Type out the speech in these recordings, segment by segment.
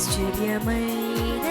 ఆశ్చర్యమైన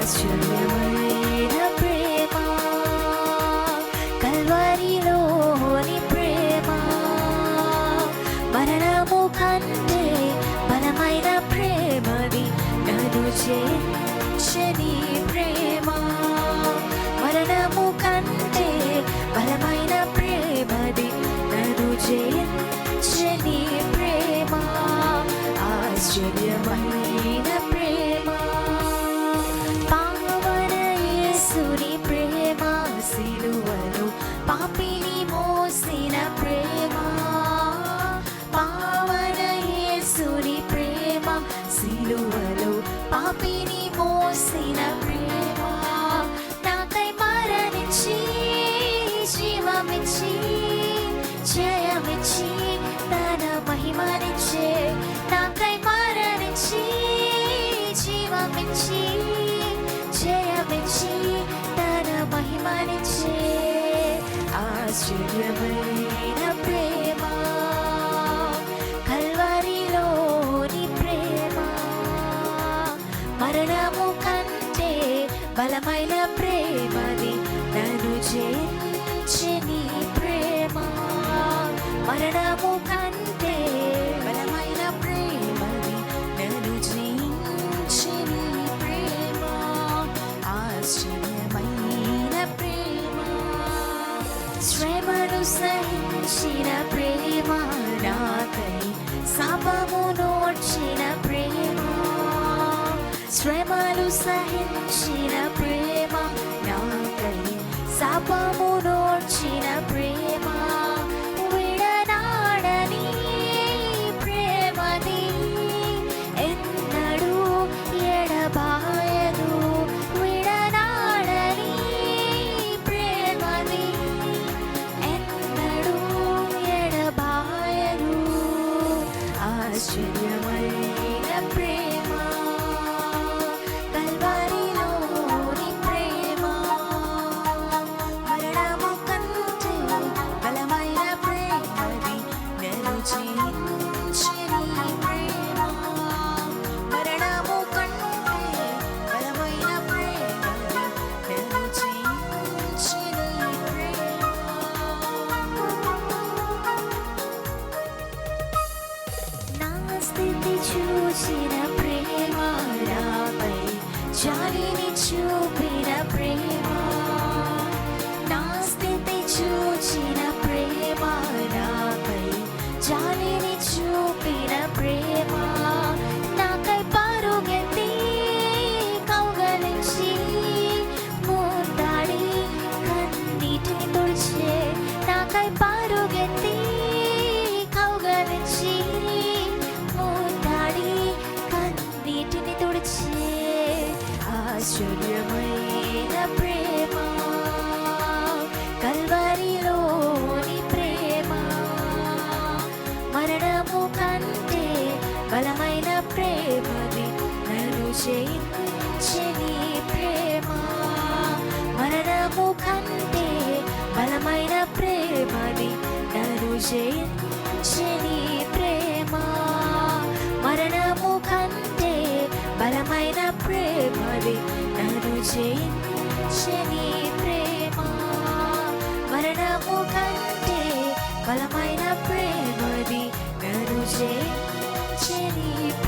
ఆశ్చర్యమైన ప్రేమ కల్వరిలోని ప్రేమ మరణము కంటే బలమైన ప్రేమది నన్ను చేర్చని ప్రేమ పాపిని మోసిన ప్రేమ పావన యేసుని ప్రేమ సిలువలో పాపిని మోసిన ప్రేమ. నాకై మరణించి జీవమిచ్చి జయమిచ్చి తన మహిమనిచ్చే నాకై మరణించి జీవమిచ్చి ఆశ్చర్యమైన ప్రేమ కల్వరిలోని ప్రేమ. మరణము కంటే బలమైన ప్రేమది నన్ను చేర్చని ప్రేమ. మరణము కంటే శ్రమను సహించిన ప్రేమ నాకై శాపము నోడ్చిన ప్రేమ. శ్రమలు సహించిన ప్రేమ నాకై శాపము నోడ్చిన ప్రేమ. చూసిన ప్రేమ నాపై జాలిని చూపిన ప్రేమ. ప్రేమని ప్రేమది నన్ను ప్రేమ. మరణము కంటే బలమైన ప్రేమది నన్ను జయించని ప్రేమ. మరణము కంటే బలమైన ప్రేమని నన్ను జయించని ప్రేమ. మరణము కంటే బలమైన ప్రేమది నన్ను జయించని ప్రేమ.